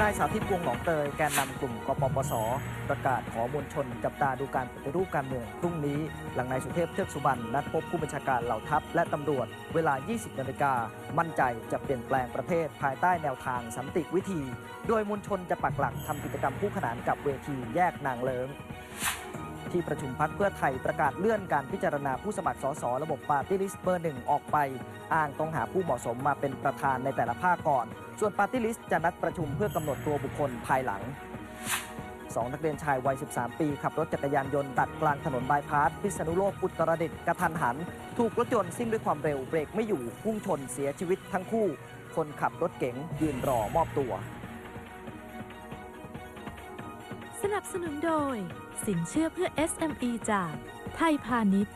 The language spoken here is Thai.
นายสาธิตวงหนองเตยแกนนำกลุ่มกปปส ประกาศขอมวลชน จับตาดูการปฏิรูปการเมืองพรุ่งนี้ หลังนายสุเทพเทือกสุบรรณนัดพบผู้บัญชาการเหล่าทัพและตำรวจ เวลา 20 นาฬิกา มั่นใจจะเปลี่ยนแปลงประเทศภายใต้แนวทางสันติวิธี โดยมวลชนจะปักหลักทำกิจกรรมคู่ขนานกับเวทีแยกนางเลิ้ง ที่ประชุมพักเพื่อไทยประกาศเลื่อนการพิจารณาผู้สมัครสสระบบปาร์ตี้ลิสต์เบอร์หนึ่งออกไป อ้างต้องหาผู้เหมาะสมมาเป็นประธานในแต่ละภาคก่อน ส่วนปาร์ตี้ลิสต์จะนัดประชุมเพื่อกำหนดตัวบุคคลภายหลังสองนักเรียนชายวัย 13 ปี ขับรถจักรยานยนต์ตัดกลางถนนบายพาสพิษณุโลกอุตรดิตถ์กระทันหัน ถูกรถยนต์ซิ่งด้วยความเร็วเบรกไม่อยู่พุ่งชนเสียชีวิตทั้งคู่ คนขับรถเก๋งยืนรอมอบตัว สนับสนุนโดย สินเชื่อเพื่อ SME จากไทยพาณิชย์